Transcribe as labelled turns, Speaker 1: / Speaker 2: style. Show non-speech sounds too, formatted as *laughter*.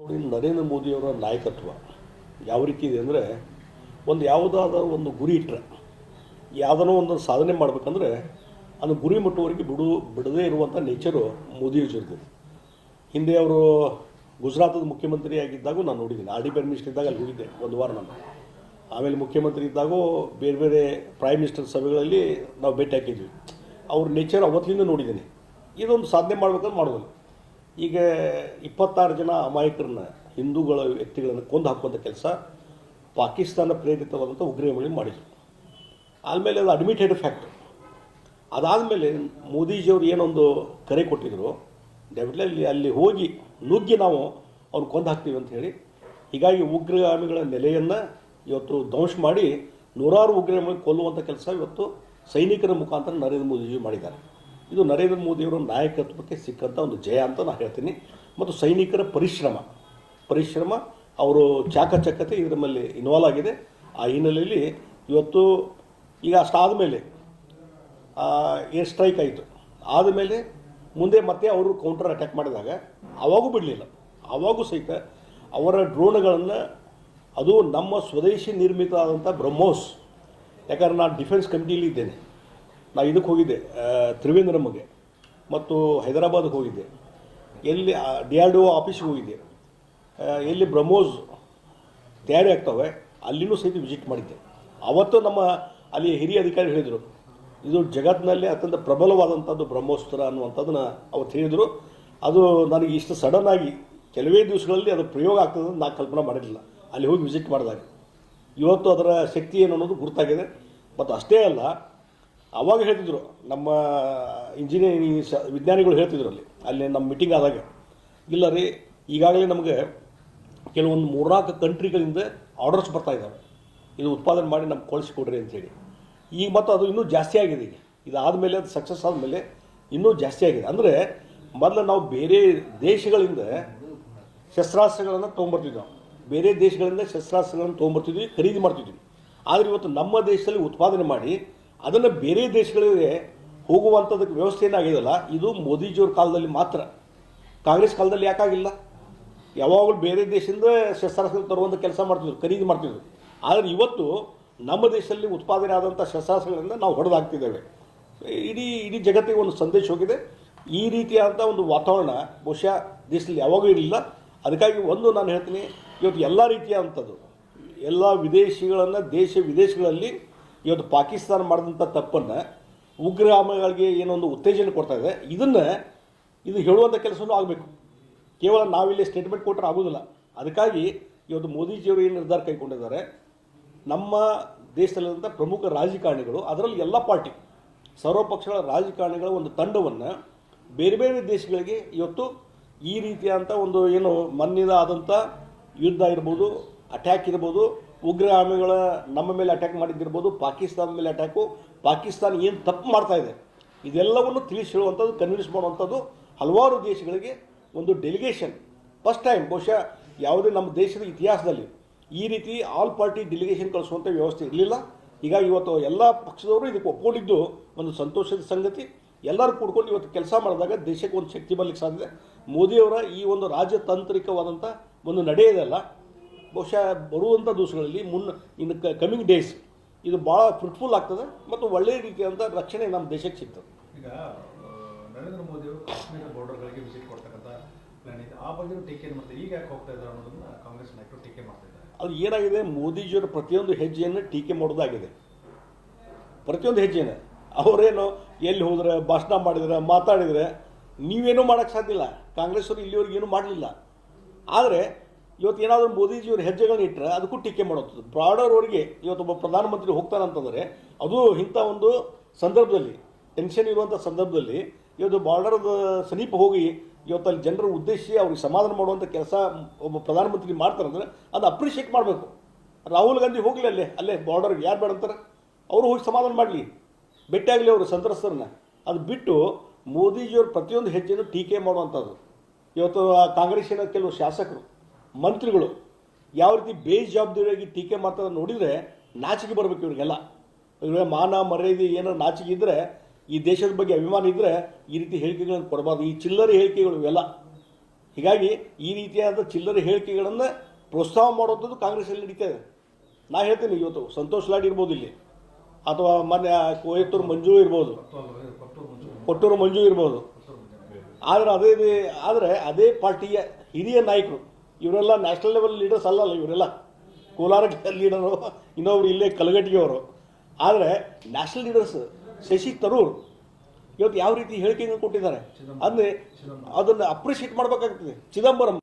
Speaker 1: ನೋಡಿ, ನರೇಂದ್ರ ಮೋದಿಯವರ ನಾಯಕತ್ವ ಯಾವ ರೀತಿ ಇದೆ ಅಂದರೆ, ಒಂದು ಯಾವುದಾದ ಒಂದು ಗುರಿ ಇಟ್ಟರೆ ಯಾವುದನ್ನೋ ಒಂದು ಸಾಧನೆ ಮಾಡಬೇಕಂದ್ರೆ, ಅದು ಗುರಿ ಮುಟ್ಟುವವರೆಗೆ ಬಿಡು, ಬಿಡದೇ ಇರುವಂಥ ನೇಚರು ಮೋದಿಯವರಿದೆ ಹಿಂದೆ ಅವರು ಗುಜರಾತದ ಮುಖ್ಯಮಂತ್ರಿ ಆಗಿದ್ದಾಗೂ ನಾನು ನೋಡಿದ್ದೀನಿ. ಆರ್ ಡಿ ಪ್ರೈಮ್ ಇದ್ದಾಗ ಅಲ್ಲಿ ಹೋಗಿದ್ದೆ ಒಂದು ವಾರ ನಾನು. ಆಮೇಲೆ ಮುಖ್ಯಮಂತ್ರಿ ಇದ್ದಾಗೂ ಬೇರೆ ಬೇರೆ ಪ್ರೈಮ್ ಮಿನಿಸ್ಟರ್ ಸಭೆಗಳಲ್ಲಿ ನಾವು ಭೇಟಿ ಹಾಕಿದ್ವಿ. ಅವ್ರ ನೇಚರ್ ಅವತ್ತಿನಿಂದ ನೋಡಿದ್ದೀನಿ. ಇದೊಂದು ಸಾಧನೆ ಮಾಡ್ಬೇಕಂದ್ರೆ ಮಾಡೋದಿಲ್ಲ ಈಗ ಇಪ್ಪತ್ತಾರು ಜನ ಅಮಾಯಕರನ್ನ, ಹಿಂದೂಗಳ ವ್ಯಕ್ತಿಗಳನ್ನು ಕೊಂದು ಹಾಕುವಂಥ ಕೆಲಸ ಪಾಕಿಸ್ತಾನ ಪ್ರೇರಿತವಾದಂಥ ಉಗ್ರಮಳಿ ಮಾಡಿದರು. ಆದಮೇಲೆ ಅದು ಅಡ್ಮಿಟೆಡ್ ಫ್ಯಾಕ್ಟ್ ಅದಾದಮೇಲೆ ಮೋದಿಜಿಯವರು ಏನೊಂದು ಕರೆ ಕೊಟ್ಟಿದ್ರು ಡೆಫಿನೆಟ್ಲಿ ಅಲ್ಲಿ ಅಲ್ಲಿ ಹೋಗಿ ನುಗ್ಗಿ ನಾವು ಅವ್ರು ಕೊಂದು ಹಾಕ್ತೀವಿ ಅಂತ ಹೇಳಿ. ಹೀಗಾಗಿ ಉಗ್ರಗಾಮಿಗಳ ನೆಲೆಯನ್ನು ಇವತ್ತು ಧ್ವಂಸ ಮಾಡಿ ನೂರಾರು ಉಗ್ರಗಾಮಿಗಳು ಕೊಲ್ಲುವಂಥ ಕೆಲಸ ಇವತ್ತು ಸೈನಿಕರ ಮುಖಾಂತರ ನರೇಂದ್ರ ಮೋದಿಜಿ ಮಾಡಿದ್ದಾರೆ. ಇದು ನರೇಂದ್ರ ಮೋದಿಯವರ ನಾಯಕತ್ವಕ್ಕೆ ಸಿಕ್ಕಂಥ ಒಂದು ಜಯ ಅಂತ ನಾನು ಹೇಳ್ತೀನಿ. ಮತ್ತು ಸೈನಿಕರ ಪರಿಶ್ರಮ. ಪರಿಶ್ರಮ, ಅವರು ಚಾಕಚಕ್ಯತೆ ಇದರ ಮೇಲೆ ಇನ್ವಾಲ್ವ್ ಆಗಿದೆ. ಆ ಹಿನ್ನೆಲೆಯಲ್ಲಿ ಇವತ್ತು ಈಗ ಅಷ್ಟಾದಮೇಲೆ ಏರ್ ಸ್ಟ್ರೈಕ್ ಆಯಿತು. ಆದಮೇಲೆ ಮುಂದೆ ಮತ್ತೆ ಅವರು ಕೌಂಟರ್ ಅಟ್ಯಾಕ್ ಮಾಡಿದಾಗ ಅವಾಗೂ ಬಿಡಲಿಲ್ಲ. ಆವಾಗೂ ಸಹಿತ ಅವರ ಡ್ರೋನ್ಗಳನ್ನು ಅದು ನಮ್ಮ ಸ್ವದೇಶಿ ನಿರ್ಮಿತ ಆದಂಥ ಬ್ರಹ್ಮೋಸ್. ಯಾಕಂದ್ರೆ ನಾನು ಡಿಫೆನ್ಸ್ ಕಮಿಟಿಯಲ್ಲಿ ಇದ್ದೇನೆ. ನಾ ಇದಕ್ಕೆ ಹೋಗಿದ್ದೆ ತ್ರಿವೇಂದ್ರಮ್ಗೆ ಮತ್ತು ಹೈದರಾಬಾದ್ಗೆ ಹೋಗಿದ್ದೆ. ಎಲ್ಲಿ ಡಿ ಆರ್ ಡಿ ಒ ಆಫೀಸ್ಗೆ ಹೋಗಿದ್ದೆ. ಎಲ್ಲಿ ಬ್ರಹ್ಮೋಸ್ ತಯಾರಿ ಆಗ್ತವೆ, ಅಲ್ಲಿನೂ ಸಹಿತ ವಿಸಿಟ್ ಮಾಡಿದ್ದೆ. ಅವತ್ತು ನಮ್ಮ ಅಲ್ಲಿ ಹಿರಿಯ ಅಧಿಕಾರಿ ಹೇಳಿದರು, ಇದು ಜಗತ್ತಿನಲ್ಲಿ ಅತ್ಯಂತ ಪ್ರಬಲವಾದಂಥದ್ದು ಬ್ರಹ್ಮೋಸ್ತ್ರ ಅನ್ನುವಂಥದ್ದನ್ನ ಅವತ್ತು ಹೇಳಿದರು. ಅದು ನನಗೆ ಇಷ್ಟು ಸಡನ್ ಆಗಿ ಕೆಲವೇ ದಿವಸಗಳಲ್ಲಿ ಅದು ಪ್ರಯೋಗ ಆಗ್ತದೆ ನಾನು ಕಲ್ಪನೆ ಮಾಡಿರಲಿಲ್ಲ. ಅಲ್ಲಿ ಹೋಗಿ ವಿಸಿಟ್ ಮಾಡಿದಾಗ. ಇವತ್ತು ಅದರ ಶಕ್ತಿ ಏನು ಅನ್ನೋದು ಗುರುತಾಗಿದೆ. ಮತ್ತು ಅಷ್ಟೇ ಅಲ್ಲ ಅವಾಗ ಹೇಳ್ತಿದ್ರು, ನಮ್ಮ ಇಂಜಿನಿಯರಿಂಗ್ ಶ ವಿಜ್ಞಾನಿಗಳು ಹೇಳ್ತಿದ್ರು ಅಲ್ಲಿ ಅಲ್ಲಿ ನಮ್ಮ ಮೀಟಿಂಗ್ ಆದಾಗ. ಇಲ್ಲ ರೀ, ಈಗಾಗಲೇ ನಮಗೆ ಕೆಲವೊಂದು ಮೂರ್ನಾಲ್ಕು ಕಂಟ್ರಿಗಳಿಂದ ಆರ್ಡರ್ಸ್ ಬರ್ತಾ ಇದ್ದಾವೆ ಇದು ಉತ್ಪಾದನೆ ಮಾಡಿ ನಮ್ಗೆ ಕಳಿಸ್ಕೊಡ್ರಿ ಅಂತೇಳಿ ಈಗ ಮತ್ತು ಅದು ಇನ್ನೂ ಜಾಸ್ತಿ ಆಗಿದೆ ಈಗ. ಇದಾದಮೇಲೆ ಅದು ಸಕ್ಸಸ್ ಆದಮೇಲೆ ಇನ್ನೂ ಜಾಸ್ತಿ ಆಗಿದೆ. ಅಂದರೆ ಮೊದಲು ನಾವು ಬೇರೆ ದೇಶಗಳಿಂದ ಶಸ್ತ್ರಾಸ್ತ್ರಗಳನ್ನು ತೊಗೊಂಬರ್ತಿದ್ವಿ ನಾವು ಬೇರೆ ದೇಶಗಳಿಂದ ಶಸ್ತ್ರಾಸ್ತ್ರಗಳನ್ನು ತೊಗೊಂಬರ್ತಿದ್ವಿ, ಖರೀದಿ ಮಾಡ್ತಿದ್ವಿ. ಆದರೆ ಇವತ್ತು ನಮ್ಮ ದೇಶದಲ್ಲಿ ಉತ್ಪಾದನೆ ಮಾಡಿ ಅದನ್ನು ಬೇರೆ ದೇಶಗಳಿಗೆ ಹೋಗುವಂಥದ್ದಕ್ಕೆ ವ್ಯವಸ್ಥೆ ಏನಾಗಿದೆಯಲ್ಲ, ಇದು ಮೋದಿಜಿಯವ್ರ ಕಾಲದಲ್ಲಿ ಮಾತ್ರ. ಕಾಂಗ್ರೆಸ್ ಕಾಲದಲ್ಲಿ ಯಾಕಾಗಿಲ್ಲ? ಯಾವಾಗಲೂ ಬೇರೆ ದೇಶದಿಂದ ಶಸ್ತ್ರಾಸ್ತ್ರ ತರುವಂಥ ಕೆಲಸ ಮಾಡ್ತಿದ್ರು, ಖರೀದಿ ಮಾಡ್ತಿದ್ರು. ಆದರೆ ಇವತ್ತು ನಮ್ಮ ದೇಶದಲ್ಲಿ ಉತ್ಪಾದನೆ ಆದಂಥ ಶಸ್ತ್ರಾಸ್ತ್ರಗಳಿಂದ ನಾವು ಹೊಡೆದಾಗ್ತಿದ್ದೇವೆ ಇಡೀ ಇಡೀ ಜಗತ್ತಿಗೆ ಒಂದು ಸಂದೇಶ ಹೋಗಿದೆ. ಈ ರೀತಿಯಾದಂಥ ಒಂದು ವಾತಾವರಣ ಬಹುಶಃ ದೇಶದಲ್ಲಿ ಯಾವಾಗೂ ಇರಲಿಲ್ಲ. ಅದಕ್ಕಾಗಿ ಒಂದು ನಾನು ಹೇಳ್ತೀನಿ, ಇವತ್ತು ಎಲ್ಲ ರೀತಿಯಾದಂಥದ್ದು ಎಲ್ಲ ವಿದೇಶಿಗಳನ್ನು ದೇಶ ವಿದೇಶಗಳಲ್ಲಿ ಇವತ್ತು ಪಾಕಿಸ್ತಾನ ಮಾಡಿದಂಥ ತಪ್ಪನ್ನು ಉಗ್ರಗಾಮಿಗಳಿಗೆ ಏನೊಂದು ಉತ್ತೇಜನ ಕೊಡ್ತಾ ಇದೆ. ಇದನ್ನು ಇದು ಹೇಳುವಂಥ ಕೆಲಸವೂ ಆಗಬೇಕು. ಕೇವಲ ನಾವಿಲ್ಲಿ ಸ್ಟೇಟ್ಮೆಂಟ್ ಕೊಟ್ಟರೆ ಆಗೋದಿಲ್ಲ. ಅದಕ್ಕಾಗಿ ಇವತ್ತು ಮೋದಿಜಿಯವರು ಏನು ನಿರ್ಧಾರ ಕೈಗೊಂಡಿದ್ದಾರೆ? ನಮ್ಮ ದೇಶದಲ್ಲಿರುವಂಥ ಪ್ರಮುಖ ರಾಜಕಾರಣಿಗಳು, ಅದರಲ್ಲಿ ಎಲ್ಲ ಪಾರ್ಟಿ, ಸರ್ವಪಕ್ಷಗಳ ರಾಜಕಾರಣಿಗಳ ಒಂದು ತಂಡವನ್ನು ಬೇರೆ ಬೇರೆ ದೇಶಗಳಿಗೆ ಇವತ್ತು ಈ ರೀತಿಯಾದಂಥ ಒಂದು ಏನು ಮನ್ನಿದ ಆದಂಥ ಯುದ್ಧ ಇರ್ಬೋದು ಅಟ್ಯಾಕ್ ಇರ್ಬೋದು ಉಗ್ರಗಾಮಿಗಳ ನಮ್ಮ ಮೇಲೆ ಅಟ್ಯಾಕ್ ಮಾಡಿದ್ದಿರ್ಬೋದು, ಪಾಕಿಸ್ತಾನದ ಮೇಲೆ ಅಟ್ಯಾಕು ಪಾಕಿಸ್ತಾನ ಏನು ತಪ್ಪು ಮಾಡ್ತಾ ಇದೆ, ಇದೆಲ್ಲವನ್ನು ತಿಳಿಸಿ ಹೇಳುವಂಥದ್ದು ಕನ್ವಿನ್ಸ್ ಮಾಡುವಂಥದ್ದು ಹಲವಾರು ದೇಶಗಳಿಗೆ ಒಂದು ಡೆಲಿಗೇಷನ್ ಫಸ್ಟ್ ಟೈಮ್ ಬಹುಶಃ ಯಾವುದೇ ನಮ್ಮ ದೇಶದ ಇತಿಹಾಸದಲ್ಲಿ ಈ ರೀತಿ ಆಲ್ ಪಾರ್ಟಿ ಡೆಲಿಗೇಷನ್ ಕಳಿಸುವಂಥ ವ್ಯವಸ್ಥೆ ಇರಲಿಲ್ಲ. ಈಗ ಇವತ್ತು ಎಲ್ಲ ಪಕ್ಷದವರು ಇದಕ್ಕೆ ಒಪ್ಕೊಂಡಿದ್ದು ಒಂದು ಸಂತೋಷದ ಸಂಗತಿ. ಎಲ್ಲರೂ ಕೂಡ್ಕೊಂಡು ಇವತ್ತು ಕೆಲಸ ಮಾಡಿದಾಗ ದೇಶಕ್ಕೆ ಒಂದು ಶಕ್ತಿ ಬರಲಿಕ್ಕೆ ಸಾಧ್ಯ ಮೋದಿಯವರ ಈ ಒಂದು ರಾಜತಾಂತ್ರಿಕವಾದಂಥ ಒಂದು ನಡೆ ಇದೆಲ್ಲ. ಬಹುಶಃ ಬರುವಂಥ ದಿವಸಗಳಲ್ಲಿ ಮುನ್ನ ಇನ್ನು ಕಮಿಂಗ್ ಡೇಸ್ ಇದು ಭಾಳ ಫ್ರೂಟ್ಫುಲ್ ಆಗ್ತದೆ ಮತ್ತು ಒಳ್ಳೆಯ ರೀತಿಯಾದಂಥ ರಕ್ಷಣೆ ನಮ್ಮ ದೇಶಕ್ಕೆ ಸಿಗ್ತದೆ.
Speaker 2: ಈಗ ನರೇಂದ್ರ ಮೋದಿ ಅವರು ಕಾಶ್ಮೀರ ಬಾರ್ಡರ್ಗಳಿಗೆ ವಿಸಿಟ್ ಕೊಡ್ತಕ್ಕಂಥ ಪ್ಲಾನ್ ಇದೆ. ಆ ಬಗ್ಗೆ ಟೀಕೆ ಮಾಡ್ತಾರೆ. ಈಗ ಯಾಕೆ ಹೋಗ್ತಾ ಇದ್ದಾರೆ ಅನ್ನೋದನ್ನ ಕಾಂಗ್ರೆಸ್ ನಾಯಕರು ಟೀಕೆ ಮಾಡ್ತಾ ಇದ್ದಾರೆ.
Speaker 1: ಅದು ಏನಾಗಿದೆ ಮೋದಿಜಿಯವರ ಪ್ರತಿಯೊಂದು ಹೆಜ್ಜೆಯನ್ನು ಟೀಕೆ ಮಾಡೋದಾಗಿದೆ. ಪ್ರತಿಯೊಂದು ಹೆಜ್ಜೆನ ಅವರೇನು ಎಲ್ಲಿ ಹೋದ್ರೆ ಭಾಷಣ ಮಾಡಿದರೆ ಮಾತಾಡಿದರೆ ನೀವೇನೂ ಮಾಡೋಕ್ಕೆ ಸಾಧ್ಯ ಇಲ್ಲ. ಕಾಂಗ್ರೆಸ್ಸವರು ಇಲ್ಲಿವರೆಗೆ ಏನೂ ಮಾಡಲಿಲ್ಲ. ಆದರೆ ಇವತ್ತು ಏನಾದರೂ ಮೋದಿಜಿಯವ್ರ ಹೆಜ್ಜೆಗಳನ್ನ ಇಟ್ಟರೆ ಅದಕ್ಕೂ ಟೀಕೆ ಅವರಿಗೆ ಇವತ್ತು ಒಬ್ಬ ಪ್ರಧಾನಮಂತ್ರಿ ಹೋಗ್ತಾನಂತಂದರೆ ಅದು ಇಂಥ ಒಂದು ಸಂದರ್ಭದಲ್ಲಿ ಟೆನ್ಷನ್ ಇರುವಂಥ ಸಂದರ್ಭದಲ್ಲಿ ಇವತ್ತು ಬಾರ್ಡರ್ದ ಸಮೀಪ ಹೋಗಿ ಇವತ್ತು ಅಲ್ಲಿ ಜನರ ಉದ್ದೇಶಿಸಿ ಅವ್ರಿಗೆ ಸಮಾಧಾನ ಮಾಡುವಂಥ ಕೆಲಸ ಒಬ್ಬ ಪ್ರಧಾನಮಂತ್ರಿ ಮಾಡ್ತಾರಂದ್ರೆ ಅದು ಅಪ್ರಿಷಿಯೇಟ್ ಮಾಡಬೇಕು. ರಾಹುಲ್ ಗಾಂಧಿ ಹೋಗಲಿ ಅಲ್ಲೇ ಅಲ್ಲೇ ಬಾರ್ಡರ್ಗೆ ಯಾರು ಬೇಡ ಅಂತಾರೆ. ಅವರು ಹೋಗಿ ಸಮಾಧಾನ ಮಾಡಲಿ. ಭೇಟಿಯಾಗಲಿ ಅವರು ಸಂತ್ರಸ್ತರನ್ನ. ಅದು ಬಿಟ್ಟು ಮೋದಿಜಿಯವ್ರ ಪ್ರತಿಯೊಂದು ಹೆಜ್ಜೆನೂ ಟೀಕೆ ಮಾಡುವಂಥದ್ದು. ಇವತ್ತು ಆ ಕಾಂಗ್ರೆಸ್ಸಿನ ಕೆಲವು ಶಾಸಕರು ಮಂತ್ರಿಗಳು ಯಾವ ರೀತಿ ಬೇಜವಾಬ್ದಾರಿಯಾಗಿ ಟೀಕೆ ಮಾಡ್ತಾರೆ ನೋಡಿದರೆ ನಾಚಿಕೆ ಬರಬೇಕು ಇವರಿಗೆಲ್ಲ. ಇವರಿಗೆ ಮಾನ, ಮರ್ಯಾದೆ ಏನೋ ನಾಚಿಕೆ ಇದ್ದರೆ ಈ ದೇಶದ ಬಗ್ಗೆ ಅಭಿಮಾನ ಇದ್ದರೆ ಈ ರೀತಿ ಹೇಳಿಕೆಗಳನ್ನು ಕೊಡಬಾರ್ದು. ಈ ಚಿಲ್ಲರೆ ಹೇಳಿಕೆಗಳು ಇವೆಲ್ಲ. ಹೀಗಾಗಿ ಈ ರೀತಿಯಾದ ಚಿಲ್ಲರೆ ಹೇಳಿಕೆಗಳನ್ನು ಪ್ರೋತ್ಸಾಹ ಮಾಡುವಂಥದ್ದು ಕಾಂಗ್ರೆಸ್ಸಲ್ಲಿ ನಡೀತಾ ಇದೆ. ನಾ ಹೇಳ್ತೀನಿ ಇವತ್ತು, ಸಂತೋಷ್ ಲಾಡ್ ಇರ್ಬೋದು ಇಲ್ಲಿ. ಅಥವಾ ಮೊನ್ನೆ ಕೋಯತ್ತೂರು ಮಂಜು ಇರ್ಬೋದು. ಕೊಟ್ಟೂರು ಮಂಜು ಇರ್ಬೋದು. ಆದರೆ ಅದೇ ಆದರೆ ಅದೇ ಪಾರ್ಟಿಯ ಹಿರಿಯ ನಾಯಕರು ಇವರೆಲ್ಲ ನ್ಯಾಷನಲ್ ಲೆವೆಲ್ ಲೀಡರ್ಸ್ ಅಲ್ಲಲ್ಲ ಇವರೆಲ್ಲ. ಕೋಲಾರ *laughs* ಲೀಡರು ಇನ್ನೊಬ್ರು ಇಲ್ಲೇ ಕಲಗಟ್ಟಿಗೆಯವರು ಆದರೆ ನ್ಯಾಷನಲ್ ಲೀಡರ್ಸ್ ಶಶಿ ತರೂರ್ ಇವತ್ತು ಯಾವ ರೀತಿ ಹೇಳಿಕೆಯನ್ನು ಕೊಟ್ಟಿದ್ದಾರೆ? ಅಂದರೆ ಅದನ್ನು ಅಪ್ರಿಷಿಯೇಟ್ ಮಾಡಬೇಕಾಗ್ತದೆ. ಚಿದಂಬರಂ.